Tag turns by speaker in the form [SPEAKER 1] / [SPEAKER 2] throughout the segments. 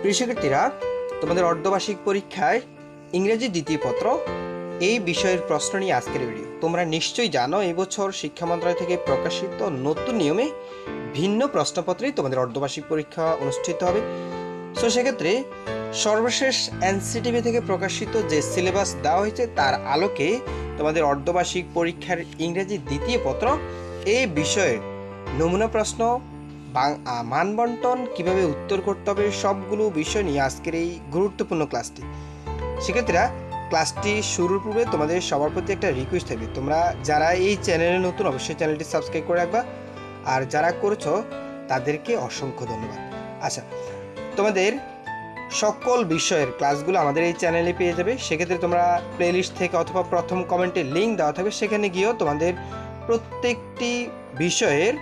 [SPEAKER 1] প্রিয় শিক্ষার্থীরা, তোমাদের অর্ধবার্ষিক পরীক্ষায় ইংরেজি দ্বিতীয় পত্র এই বিষয়ের প্রশ্ন নিয়ে আজকের ভিডিও তোমরা নিশ্চয়ই জানো, এবছর বছর শিক্ষা মন্ত্রণালয় থেকে প্রকাশিত নতুন নিয়মে ভিন্ন প্রশ্নপত্রেই তোমাদের অর্ধবার্ষিক পরীক্ষা অনুষ্ঠিত হবে। সো সেক্ষেত্রে সর্বশেষ এনসিটিভি থেকে প্রকাশিত যে সিলেবাস দেওয়া হয়েছে, তার আলোকে তোমাদের অর্ধবার্ষিক পরীক্ষার ইংরেজি দ্বিতীয় পত্র এই বিষয়ে নমুনা প্রশ্ন মানবন্টন কীভাবে উত্তর করতে হবে সবগুলো বিষয় নিয়ে আজকের এই গুরুত্বপূর্ণ ক্লাসটি। সেক্ষেত্রে ক্লাসটি শুরুর পূর্বে তোমাদের সবার প্রতি একটা রিকোয়েস্ট থাকবে। তোমরা যারা এই চ্যানেলে নতুন অবশ্যই চ্যানেলটি সাবস্ক্রাইব করে রাখবা। আর যারা করেছ, তাদেরকে অসংখ্য ধন্যবাদ। আচ্ছা তোমাদের সকল বিষয়ের ক্লাসগুলো আমাদের এই চ্যানেলে পেয়ে যাবে। সেক্ষেত্রে তোমরা প্লেলিস্ট থেকে অথবা প্রথম কমেন্টে লিঙ্ক দেওয়া থাকবে। সেখানে গিয়েও তোমাদের প্রত্যেকটি বিষয়ের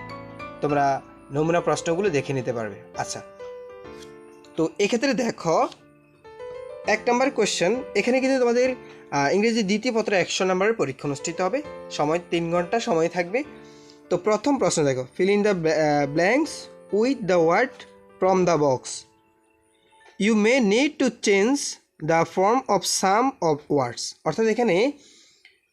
[SPEAKER 1] তোমরা নমুনা প্রশ্নগুলো দেখে নিতে পারবে। আচ্ছা। তো এক্ষেত্রে দেখো, এক নম্বর কোশ্চেন এখানে কিন্তু তোমাদের ইংরেজি দ্বিতীয় পত্র একশো নম্বরের পরীক্ষা অনুষ্ঠিত হবে। সময় তিন ঘণ্টা সময় থাকবে। তো প্রথম প্রশ্ন দেখো fill in the blanks with the word from the box you may need to change the form of some of words অর্থাৎ এখানে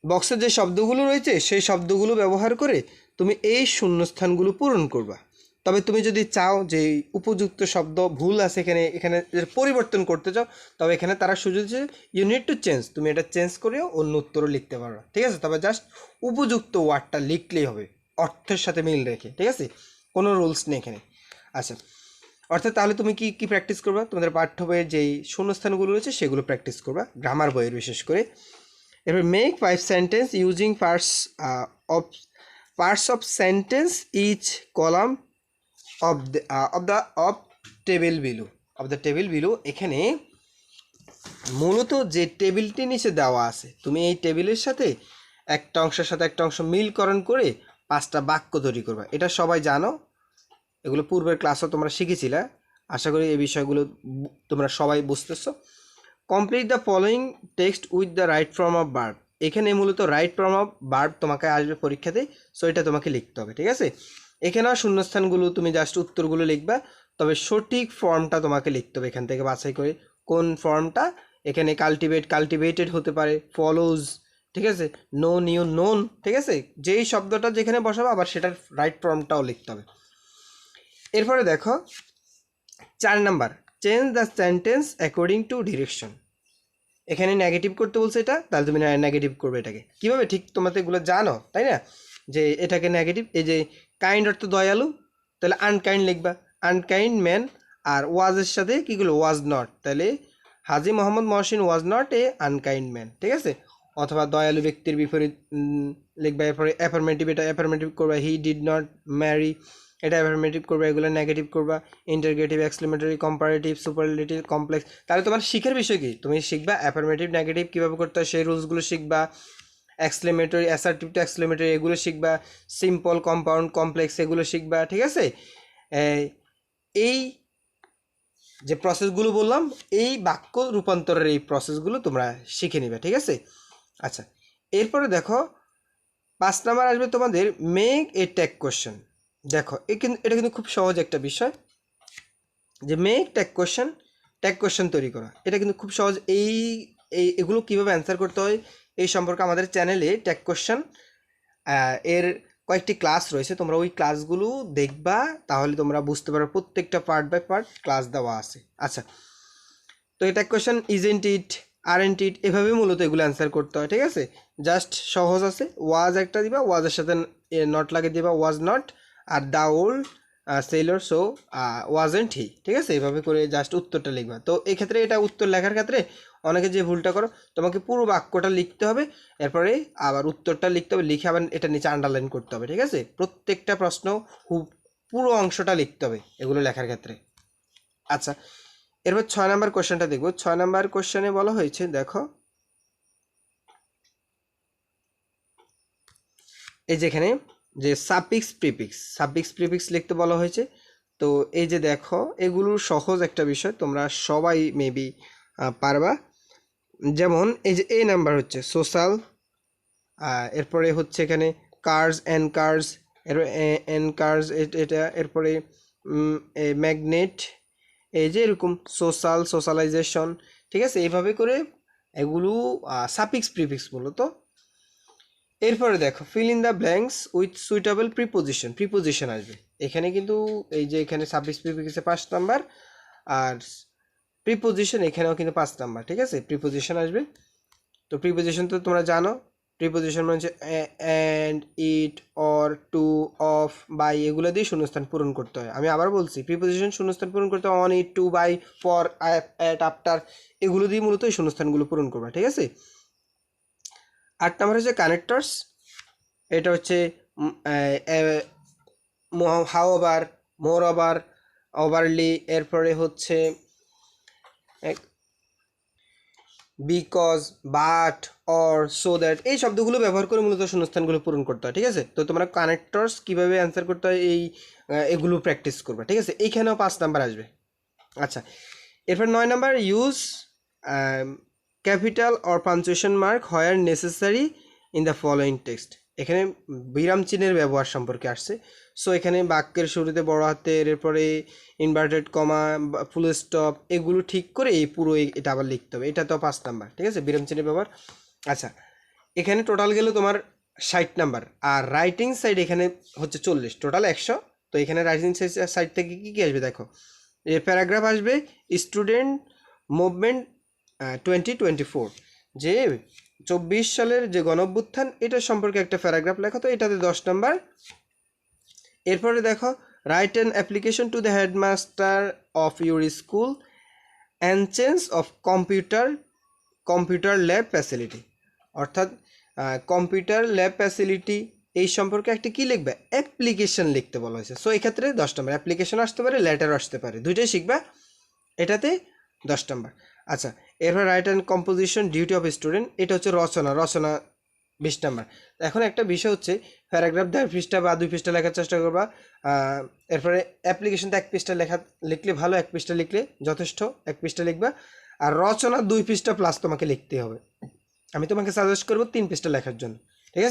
[SPEAKER 1] বক্সের যে শব্দগুলো রয়েছে, সেই শব্দগুলো ব্যবহার করে তুমি এই শূন্যস্থানগুলো পূরণ করবা। তবে তুমি যদি চাও যে উপযুক্ত শব্দ ভুল আছে এখানে এখানে পরিবর্তন করতে চাও, তবে এখানে তারা সুযোগ যে ইউ নিড টু চেঞ্জ তুমি এটা চেঞ্জ করেও অন্য উত্তরও লিখতে পারো। ঠিক আছে? তবে জাস্ট উপযুক্ত ওয়ার্ডটা লিখলেই হবে, অর্থের সাথে মিল রেখে, ঠিক আছে? কোনো রুলস নেই এখানে। আচ্ছা অর্থাৎ তাহলে তুমি কি কি প্র্যাকটিস করবা? তোমাদের পাঠ্য বইয়ের যেই শূন্যস্থানগুলো রয়েছে সেগুলো প্র্যাকটিস করবা গ্রামার বইয়ের বিশেষ করে। এবার make five sentence using parts of parts of sentence each column of of the of table below of the table below এখানে মূলত যে টেবিলটি নিচে দেওয়া আছে, তুমি এই টেবিলের সাথে একটা অংশের সাথে একটা অংশ মিলকরণ করে পাঁচটা বাক্য তৈরি করবা। এটা সবাই জানো? এগুলো পূর্বের ক্লাসও তোমরা শিখেছিলে। আশা করি এই বিষয়গুলো তোমরা সবাই বুঝতেছো। Complete the following text with the right form of verb এখানে মূলত রাইট ফর্ম অফ বার্ব তোমাকে আসবে পরীক্ষাতে সো এটা তোমাকে লিখতে হবে, ঠিক আছে? এখানেও শূন্যস্থানগুলো তুমি জাস্ট উত্তরগুলো লিখবা, তবে সঠিক ফর্মটা তোমাকে লিখতে হবে এখান থেকে বাছাই করে কোন ফর্মটা এখানে কাল্টিভেট কাল্টিভেটেড হতে পারে ফলোজ ঠিক আছে? নো নিউ নোন ঠিক আছে? যেই শব্দটা যেখানে বসাবে, আবার সেটার রাইট ফর্মটাও লিখতে হবে। এরপরে দেখো, চার number change the sentence according to direction এখানে নেগেটিভ করতে বলছে এটা, তাহলে তুমি নেগেটিভ করবে এটাকে। কীভাবে? ঠিক তোমরা তো এগুলো জানো, তাই না? যে এটাকে নেগেটিভ এই যে কাইন্ড অর্থ দয়ালু, তাহলে আনকাইন্ড লিখবা। আনকাইন্ড ম্যান আর ওয়াজের সাথে কীগুলো ওয়াজ নট তাহলে Haji Mohammad Mohsin was not a unkind man ঠিক আছে? অথবা দয়ালু ব্যক্তির বিপরীত লিখবা, এরপরে অ্যাফার্মেটিভ এটা অ্যাফার্মেটিভ করবা। হি ডিড নট ম্যারি এটা অ্যাফার্মেটিভ করবা। এগুলো নেগেটিভ করবা। Interrogative exclamatory comparative superlative complex তাহলে তোমার শিখের বিষয় কি? তুমি শিখবা অ্যাফার্মেটিভ নেগেটিভ কীভাবে করতে হয়? সেই রুলসগুলো শিখবা। এক্সক্লেমেটরি অ্যাসার্টিভ টু এগুলো শিখবা সিম্পল কম্পাউন্ড কমপ্লেক্স এগুলো শিখবা, ঠিক আছে? এই- যে প্রসেসগুলো বললাম, এই বাক্য রূপান্তরের এই প্রসেসগুলো তোমরা শিখে নিবে, ঠিক আছে? আচ্ছা এরপরে দেখো, পাঁচ নাম্বার আসবে তোমাদের মেক এ ট্যাগ কোশ্চেন দেখো, এ কিন্তু এটা কিন্তু খুব সহজ একটা বিষয়, যে make tag question tag question তৈরি করা। এটা কিন্তু খুব সহজ, এই এগুলো কীভাবে অ্যান্সার করতে হয় এই সম্পর্কে আমাদের চ্যানেলে ট্যাগ কোশ্চেন এর কয়েকটি ক্লাস রয়েছে। তোমরা ওই ক্লাসগুলো দেখবা, তাহলে তোমরা বুঝতে পারো প্রত্যেকটা পার্ট বাই পার্ট ক্লাস দেওয়া আছে। আচ্ছা তো এটা question isn't it aren't it এভাবে মূলত এগুলো অ্যান্সার করতে হয়, ঠিক আছে? জাস্ট সহজ আছে ওয়াজ একটা দিবা ওয়াজের সাথে নট লাগিয়ে দিবা was not R the old sailor so wasn't he ঠিক আছে? এভাবে করে জাস্ট উত্তরটা লিখবা। তো এক্ষেত্রে এটা উত্তর লেখার ক্ষেত্রে অনেকে যে ভুলটা করো, তোমাকে পুরো বাক্যটা লিখতে হবে, এরপরে আবার উত্তরটা লিখতে হবে, লিখে আবার এটা নিচে আন্ডারলাইন করতে হবে, ঠিক আছে? প্রত্যেকটা প্রশ্ন পুরো অংশটা লিখতে হবে এগুলো লেখার ক্ষেত্রে। আচ্ছা এরপর ছয় নাম্বার কোশ্চেনটা দেখব। ছয় নাম্বার কোশ্চেনে বলা হয়েছে, দেখো, এই যেখানে যে সাপিক্স প্রিপিক্স সাপিক্স প্রিপিক্স লিখতে বলা হয়েছে। তো এই যে দেখো এগুলো সহজ একটা বিষয়, তোমরা সবাই মেবি পারবা। যেমন এই যে এই নাম্বার হচ্ছে সোশ্যাল এরপরে হচ্ছে এখানে কার্স অ্যান্ড কার্স এর এন কার্স এটা, এরপরে ম্যাগনেট এই যে এরকম সোশ্যাল সোশ্যালাইজেশন ঠিক আছে? এইভাবে করে এগুলো সাপিক্স প্রিফিক্স মূলত এরপরে দেখো fill in the blanks with suitable preposition preposition আসবে। এখানে কিন্তু এই যে এখানে সাপিক্স প্রিফিক্সে পাঁচ নাম্বার আর প্রিপোজিশন এখানেও কিন্তু পাঁচ নাম্বার ঠিক আছে? প্রিপোজিশন আসবে। তো প্রিপোজিশন তো তোমরা জানো প্রিপোজিশন মানে হচ্ছে and it or to of by এগুলো দিয়ে শূন্যস্থান পূরণ করতে হয়। আমি আবার বলছি প্রিপোজিশন শূন্যস্থান পূরণ করতে হয় on it to by for at after এগুলো দিয়ে মূলত এই শূন্যস্থানগুলো পূরণ করবে, ঠিক আছে? আট নাম্বার হচ্ছে কানেক্টরস এটা হচ্ছে however moreover overly এরপরে হচ্ছে because but or so that এই শব্দগুলো ব্যবহার করে মূলত শূন্যস্থানগুলো পূরণ করতে হয়, ঠিক আছে? তো তোমরা কানেক্টরস কীভাবে অ্যান্সার করতে হয়, এই এগুলো প্র্যাকটিস করবে, ঠিক আছে? এইখানেও পাঁচ নাম্বার আসবে। আচ্ছা এরপর নয় number use capital or punctuation mark where necessary in the following text এখানে বিরাম চিহ্নের ব্যবহার সম্পর্কে আসছে। সো এখানে বাক্যের শুরুতে বড় হাতের, এরপরে ইনভার্টেড কমা ফুল স্টপ এগুলো ঠিক করে এই পুরো এটা আবার লিখতে হবে। এটা তো পাঁচ নাম্বার, ঠিক আছে? বিরাম চিহ্নের ব্যবহার। আচ্ছা এখানে টোটাল গেল তোমার ষাট নাম্বার, আর রাইটিং সাইড এখানে হচ্ছে চল্লিশ টোটাল একশো। তো এখানে রাইটিং সাইড থেকে কী কী আসবে দেখো? এ প্যারাগ্রাফ আসবে student movement twenty twenty four যে চব্বিশ সালের যে গণভ্যুত্থান এটা সম্পর্কে একটা প্যারাগ্রাফ লেখা তো, এটাতে দশ নম্বর। এরপরে দেখো write an application to the headmaster of your school and change of computer computer lab facility অর্থাৎ কম্পিউটার ল্যাব ফ্যাসিলিটি এই সম্পর্কে একটা কী লিখবে? অ্যাপ্লিকেশন লিখতে বলা হয়েছে। সো এই ক্ষেত্রে দশ নম্বর। অ্যাপ্লিকেশন আসতে পারে লেটার আসতে পারে। দুইটাই শিখবা। এটাতে দশ নম্বর। আচ্ছা এরপর write and composition duty of student এটা হচ্ছে রচনা রচনা বিশ নাম্বার। এখন একটা বিষয় হচ্ছে প্যারাগ্রাফ দেড় পৃষ্ঠা বা দুই পৃষ্ঠা লেখার চেষ্টা করবা এরপরে অ্যাপ্লিকেশনটা এক পৃষ্ঠা লেখা, লিখলে ভালো, এক পৃষ্ঠা লিখলে যথেষ্ট, এক পৃষ্ঠা লিখবা, আর রচনা দুই পৃষ্ঠা প্লাস তোমাকে লিখতে হবে। আমি তোমাকে সাজেস্ট করব তিন পৃষ্ঠা লেখার জন্য।